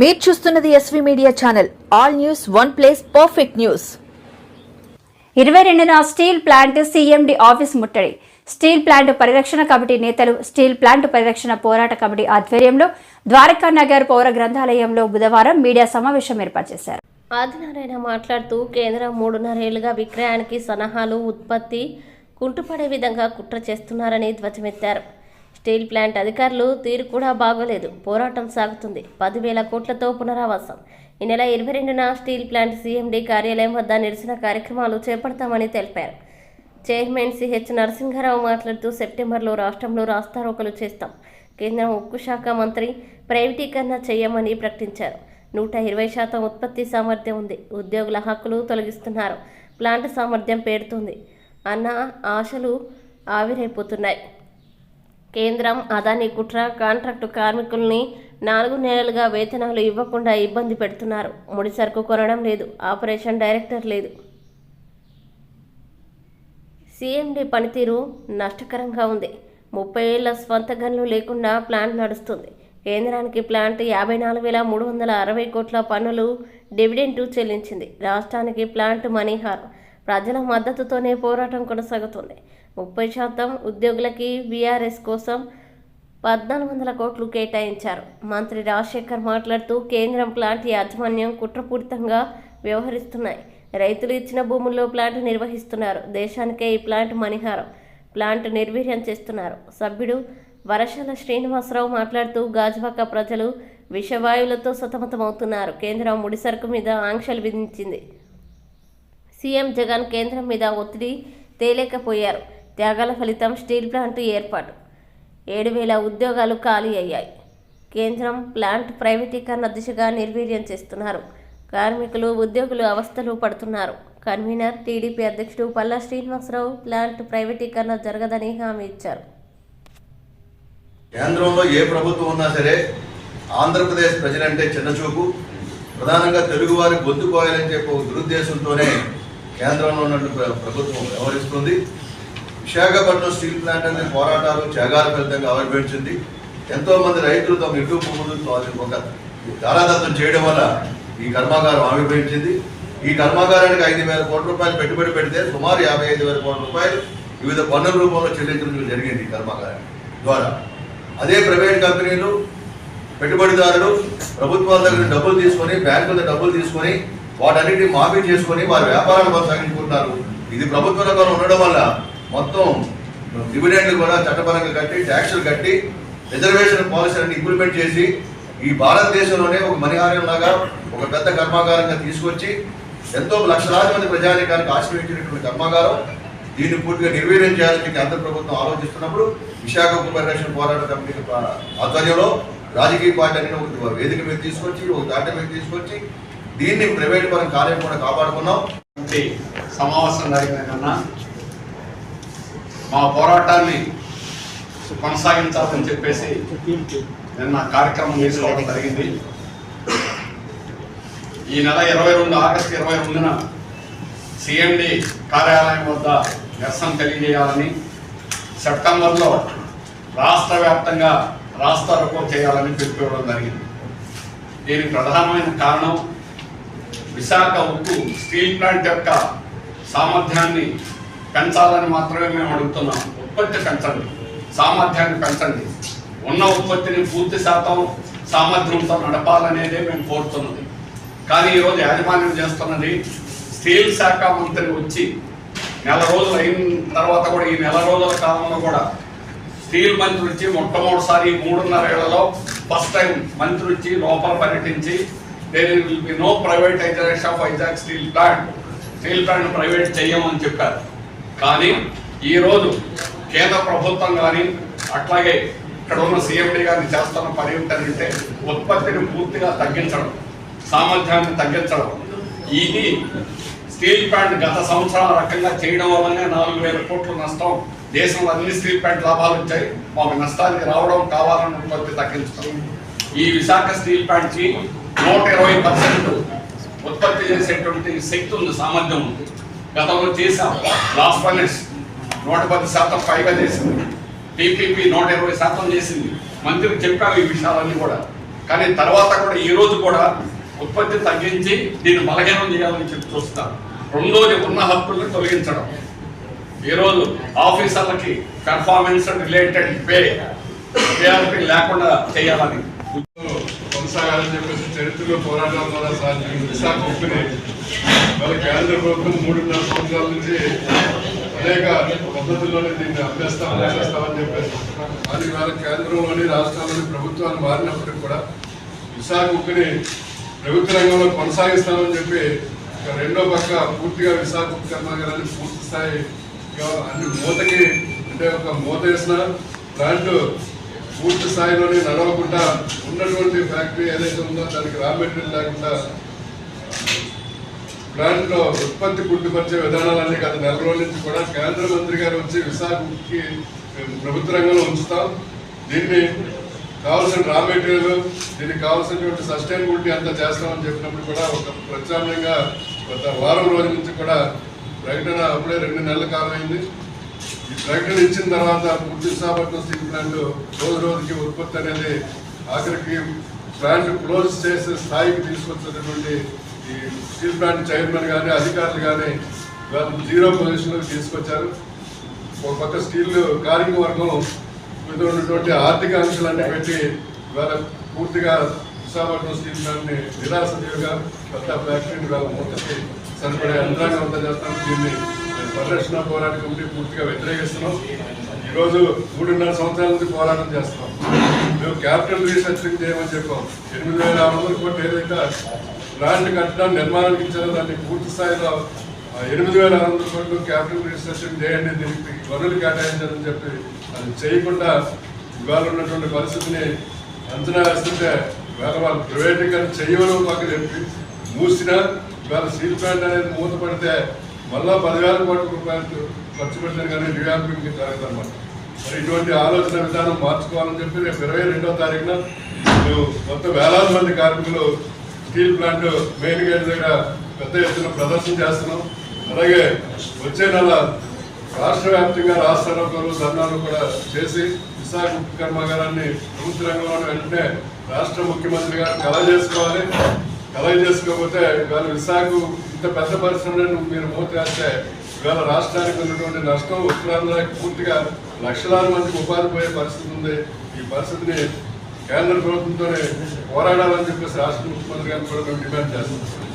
మీరు చూస్తున్నది SV media channel all news one place perfect news ఇరవై రెండున స్టీల్ ప్లాంట్ సీఎండి ఆఫీస్ ముట్టడి. స్టీల్ ప్లాంట్ పరిరక్షణ కమిటీ నేతలు స్టీల్ ప్లాంట్ పరిరక్షణ పోరాట కమిటీ ఆధ్వర్యంలో ద్వారకా నగర్ పౌర గ్రంథాలయంలో బుధవారం మీడియా సమావేశం ఏర్పాటు చేశారు. ఆదినారాయణ మాట్లాడుతూ కేంద్రం మూడున్నరేళ్ళుగా విక్రయానికి సలహాలు ఉత్పత్తి కుంటుపడే విధంగా కుట్ర చేస్తున్నారని ధ్వజమెత్తారు. స్టీల్ ప్లాంట్ అధికారులు తీరు కూడా బాగోలేదు. పోరాటం సాగుతుంది. పదివేల కోట్లతో పునరావాసం. ఈ నెల ఇరవై రెండున స్టీల్ ప్లాంట్ సీఎండీ కార్యాలయం వద్ద నిరసన కార్యక్రమాలు చేపడతామని తెలిపారు. చైర్మన్ సిహెచ్ నరసింహారావు మాట్లాడుతూ సెప్టెంబర్లో రాష్ట్రంలో రాస్తారోకలు చేస్తాం. కేంద్రం ఉక్కు శాఖ మంత్రి ప్రైవేటీకరణ చేయమని ప్రకటించారు. నూట ఇరవై శాతం ఉత్పత్తి సామర్థ్యం ఉంది. ఉద్యోగుల హక్కులు తొలగిస్తున్నారు. ప్లాంట్ సామర్థ్యం పేరుతుంది అన్న ఆశలు ఆవిరైపోతున్నాయి. కేంద్రం అదాని కుట్ర కాంట్రాక్టు కార్మికుల్ని నాలుగు నెలలుగా వేతనాలు ఇవ్వకుండా ఇబ్బంది పెడుతున్నారు. ముడి సరుకు కొనడం లేదు ఆపరేషన్ డైరెక్టర్ లేదు. సీఎండీ పనితీరు నష్టకరంగా ఉంది. ముప్పై ఏళ్ళ స్వంత గనులు లేకుండా ప్లాంట్ నడుస్తుంది. కేంద్రానికి ప్లాంట్ యాభై నాలుగు వేల మూడు వందల అరవై కోట్ల పన్నులు డివిడెంటు చెల్లించింది. రాష్ట్రానికి ప్లాంట్ మనీహార్ ప్రజల మద్దతుతోనే పోరాటం కొనసాగుతుంది. ముప్పై శాతం ఉద్యోగులకి వీఆర్ఎస్ కోసం పద్నాలుగు వందల కోట్లు కేటాయించారు. మంత్రి రాజశేఖర్ మాట్లాడుతూ కేంద్రం ప్లాంట్ యాజమాన్యం కుట్రపూరితంగా వ్యవహరిస్తున్నాయి. రైతులు ఇచ్చిన భూముల్లో ప్లాంట్ నిర్వహిస్తున్నారు. దేశానికే ఈ ప్లాంట్ మణిహారం. ప్లాంట్ నిర్వీర్యం చేస్తున్నారు. సభ్యుడు వరషల శ్రీనివాసరావు మాట్లాడుతూ గాజువాక ప్రజలు విషవాయువులతో సతమతమవుతున్నారు. కేంద్రం ముడిసరుకు మీద ఆంక్షలు విధించింది. సీఎం జగన్ కేంద్రం మీద ఒత్తిడి తేలేకపోయారు. త్యాగాల ఫలితం స్టీల్ ప్లాంట్ ఏర్పాటు. ఏడు వేల ఉద్యోగాలు ఖాళీ అయ్యాయి. కేంద్రం ప్లాంట్ ప్రైవేటీకరణ దిశగా నిర్వీర్యం చేస్తున్నారు. కార్మికులు ఉద్యోగులు అవస్థలు పడుతున్నారు. కన్వీనర్ టీడీపీ అధ్యక్షుడు పల్లా శ్రీనివాసరావు ప్లాంట్ ప్రైవేటీకరణ జరగదని హామీ ఇచ్చారు. కేంద్రంలో ఏ ప్రభుత్వం ఉన్నా సరే ఆంధ్రప్రదేశ్ ప్రజలంటే చిన్నచూపు. ప్రధానంగా తెలుగువారి గొంతుకోయాలని చెప్పి ఒక దురుద్దేశంతోనే కేంద్రంలో ఉన్నట్టు ప్రభుత్వం వ్యవహరిస్తుంది. విశాఖపట్నం స్టీల్ ప్లాంట్ అనే పోరాటాలు త్యాగాల ఫలితంగా ఆవిర్భవించింది ఎంతో మంది రైతులు తమ ఇటు పువ్వులు ఒక ధారాదత్తం చేయడం వల్ల ఈ కర్మాగారం ఆవిర్భవించింది ఈ కర్మాగారానికి ఐదు వేల కోట్ల రూపాయలు పెట్టుబడి పెడితే సుమారు యాభై ఐదు వేల కోట్ల రూపాయలు వివిధ పన్నుల రూపంలో చెల్లించడం జరిగింది ఈ కర్మాగారం ద్వారా. అదే ప్రైవేట్ కంపెనీలు పెట్టుబడిదారులు ప్రభుత్వాల దగ్గర డబ్బులు తీసుకొని బ్యాంకుల దగ్గర డబ్బులు తీసుకొని వాటన్నిటిని మాఫీ చేసుకొని వారి వ్యాపారాలు కొనసాగించుకుంటున్నారు. ఇది ప్రభుత్వ రంగంలో ఉండడం వల్ల మొత్తం డివిడెండ్లు కూడా చట్టపరంగా కట్టి ట్యాక్సులు కట్టి రిజర్వేషన్ పాలసీలను ఇంప్లిమెంట్ చేసి ఈ భారతదేశంలోనే ఒక మణిహారం లాగా ఒక పెద్ద కర్మాగారంగా తీసుకొచ్చి ఎంతో లక్షలాది మంది ప్రజానికానికి ఆశ్రయించినటువంటి కర్మాగారం. దీన్ని పూర్తిగా నిర్వీర్యం చేయాలని చెప్పి ఆంధ్ర ప్రభుత్వం ఆలోచిస్తున్నప్పుడు విశాఖ ఉప పరిరక్షణ పోరాట కమిటీ ఆధ్వర్యంలో రాజకీయ పార్టీ అనేది ఒక వేదిక మీద తీసుకొచ్చి ఒక దాటి మీద తీసుకొచ్చి దీన్ని ప్రైవేట్ పరం కార్యం కూడా కాపాడుకున్నాం. సమావేశం జరిగిన కన్నా మా పోరాటాన్ని కొనసాగించాలని చెప్పేసి నిన్న కార్యక్రమం తీసుకోవడం జరిగింది. ఈ నెల ఇరవై రెండు ఆగస్టు ఇరవై రెండున సిఎండి కార్యాలయం వద్ద నిరసన తెలియజేయాలని సెప్టెంబర్లో రాష్ట్ర వ్యాప్తంగా రాష్ట్ర రూపం చేయాలని పిలుపుకోవడం జరిగింది. దీనికి ప్రధానమైన కారణం విశాఖ ఉక్కు స్టీల్ ప్లాంట్ యొక్క సామర్థ్యాన్ని పెంచాలని మాత్రమే మేము అడుగుతున్నాం. ఉత్పత్తి పెంచండి. సామర్థ్యాన్ని పెంచండి. ఉన్న ఉత్పత్తిని పూర్తి శాతం సామర్థ్యంతో నడపాలనేదే మేము కోరుతున్నది. కానీ ఈరోజు యాజమాన్యం చేస్తున్నది స్టీల్ శాఖ మంత్రి వచ్చి నెల రోజులు అయిన తర్వాత కూడా ఈ నెల రోజుల కాలంలో కూడా స్టీల్ మంత్రి వచ్చి మొట్టమొదటిసారి మూడున్నర ఏళ్ళలో ఫస్ట్ టైం మంత్రి వచ్చి లోపల పర్యటించి there will be no privatization of Vizag steel plant steel plant private చేయమని చెప్పారు. కానీ ఈరోజు కేంద్ర ప్రభుత్వం కానీ అట్లాగే ఇక్కడ ఉన్న సీఎండీ గారిని చేస్తున్న పని ఏంటంటే ఉత్పత్తిని పూర్తిగా తగ్గించడం సామర్థ్యాన్ని తగ్గించడం. ఇది స్టీల్ ప్లాంట్ గత సంవత్సరాల రకంగా చేయడం వల్లనే నాలుగు వేల కోట్ల నష్టం. దేశంలో అన్ని స్టీల్ ప్లాంట్ లాభాలు వచ్చాయి. మాకు నష్టానికి రావడం కావాలని ఉత్పత్తి తగ్గించడం ఈ విశాఖ స్టీల్ ప్లాంట్కి నూట ఇరవై పర్సెంట్ ఉత్పత్తి చేసేటువంటి శక్తి ఉంది సామర్థ్యం ఉంది. గతంలో చేశాం. లాస్ట్ ఫైనాన్స్ నూట పది శాతం పైగా చేసింది. టీపీపీ నూట ఇరవై శాతం చేసింది. మంత్రికి చెప్పాము ఈ విషయాలన్నీ కూడా. కానీ తర్వాత కూడా ఈ రోజు కూడా ఉత్పత్తి తగ్గించి దీన్ని బలహీనం చేయాలని చెప్పి చూస్తారు రెండోది ఉన్న హక్కులను తొలగించడం. ఈరోజు ఆఫీసర్లకి పెర్ఫార్మెన్స్ రిలేటెడ్ పే పేఆర్పీ లేకుండా చేయాలని. కొనసాగాలని చెప్పేసి చరిత్రలో పోరాటాల ద్వారా సాధించిన విశాఖ మరి వాళ్ళ కేంద్ర ప్రభుత్వం మూడున్నర సంవత్సరాల నుంచి అనేక పద్ధతుల్లోనే దీన్ని అభ్యస్తామని చెప్పేసి. అది వాళ్ళ కేంద్రంలోని రాష్ట్రాల్లోని ప్రభుత్వాలు మారినప్పటికీ కూడా విశాఖ ఉక్కుని ప్రభుత్వ రంగంలో కొనసాగిస్తామని చెప్పి రెండో పక్క పూర్తిగా విశాఖ ఉక్కు కర్మాగారాన్ని పూర్తి స్థాయి అన్ని మూతకి అంటే ఒక మూత వేసిన ప్లాంట్ పూర్తి స్థాయిలోనే నడవకుండా ఉన్నటువంటి ఫ్యాక్టరీ ఏదైతే ఉందో దానికి రా మెటీరియల్ లేకుండా దాంట్లో ఉత్పత్తి పుట్టుపరిచే విధానాలన్నీ గత నెల రోజుల నుంచి కూడా కేంద్ర మంత్రి గారు వచ్చి విశాఖకి ప్రభుత్వ రంగంలో ఉంచుతాం. దీన్ని కావాల్సిన రా మెటీరియల్ దీనికి కావాల్సినటువంటి సస్టైనబిలిటీ అంతా చేస్తామని చెప్పినప్పుడు కూడా ఒక ప్రత్యామ్నాయంగా గత వారం రోజుల నుంచి కూడా ప్రకటన అప్పుడే రెండు నెలల కాలం అయింది. ఈ ప్రకటన ఇచ్చిన తర్వాత పూర్తి విశాఖపట్నం స్టీల్ ప్లాంట్ రోజు రోజుకి ఉత్పత్తి అనేది ఆఖరికి ప్లాంట్ క్లోజ్ చేసే స్థాయికి తీసుకొచ్చేటటువంటి ఈ స్టీల్ ప్లాంట్ చైర్మన్ కానీ అధికారులు కానీ వాళ్ళు జీరో పొజిషన్లోకి తీసుకొచ్చారు. ఒక పక్క స్టీల్ కార్మిక వర్గం మీద ఉన్నటువంటి ఆర్థిక అంశాలన్నీ పెట్టి ఇవాళ పూర్తిగా విశాఖపట్నం స్టీల్ ప్లాంట్ని నిరాశీయుగా కొత్త ఫ్యాక్టరీని ఇవాళ మూతకి సరిపడే యంత్రాంగం అంతా చేస్తాం. దీన్ని పరిరక్షణ పోరాట కమిటీ పూర్తిగా వ్యతిరేకిస్తున్నాం. ఈరోజు మూడున్నర సంవత్సరాల నుంచి పోరాటం చేస్తున్నాం. మేము క్యాపిటల్ రీసెర్చింగ్ చేయమని చెప్పాం. ఎనిమిది వేల ఆరు వందల కోట్లు ఏదైతే ప్లాంట్ కట్టడం నిర్మాణానికి ఇచ్చారో దాన్ని పూర్తి స్థాయిలో ఆ ఎనిమిది వేల ఆరు వందల కోట్లు క్యాపిటల్ రిజిస్ట్రేషన్ చేయండి దీనికి వనరులు కేటాయించాలని చెప్పి అది చేయకుండా ఇవాళ ఉన్నటువంటి పరిస్థితిని అంచనా వేస్తుంటే ఇవాళ వాళ్ళు ప్రైవేటీకరణ చేయవని మాకు చెప్పి మూసినా ఇవాళ స్టీల్ ప్లాంట్ అనేది మూతపడితే మళ్ళా పదివేల కోట్ల రూపాయలు ఖర్చు పెట్టారు కానీ రివ్యాంపింగ్ జరగదు అన్నమాట. మరి ఇటువంటి ఆలోచన విధానం మార్చుకోవాలని చెప్పి రేపు ఇరవై రెండో తారీఖున మొత్తం వేలాది మంది కార్మికులు స్టీల్ ప్లాంట్ మెయిన్ గేట్ దగ్గర పెద్ద ఎత్తున ప్రదర్శన చేస్తున్నాం. అలాగే వచ్చే నెల రాష్ట్ర వ్యాప్తంగా రాష్ట్రాలు ధర్నాలు కూడా చేసి విశాఖ ఉక్కు కర్మాగారాన్ని ప్రభుత్వ రంగంలో వెంటనే రాష్ట్ర ముఖ్యమంత్రి గారు కలవ చేసుకోవాలి. కళ చేసుకోకపోతే ఇవాళ విశాఖ ఇంత పెద్ద పరిశ్రమలను మీరు మూతేస్తే ఇవాళ రాష్ట్రానికి ఉన్నటువంటి నష్టం ఉత్తరాంధ్రకి పూర్తిగా లక్షలాది మందికి ఉపాధి పోయే పరిస్థితి ఉంది. ఈ పరిస్థితిని కేంద్ర ప్రభుత్వంతోనే పోరాడాలని చెప్పేసి రాష్ట్ర ముఖ్యమంత్రి గారిని కూడా మేము డిమాండ్ చేస్తున్నాం.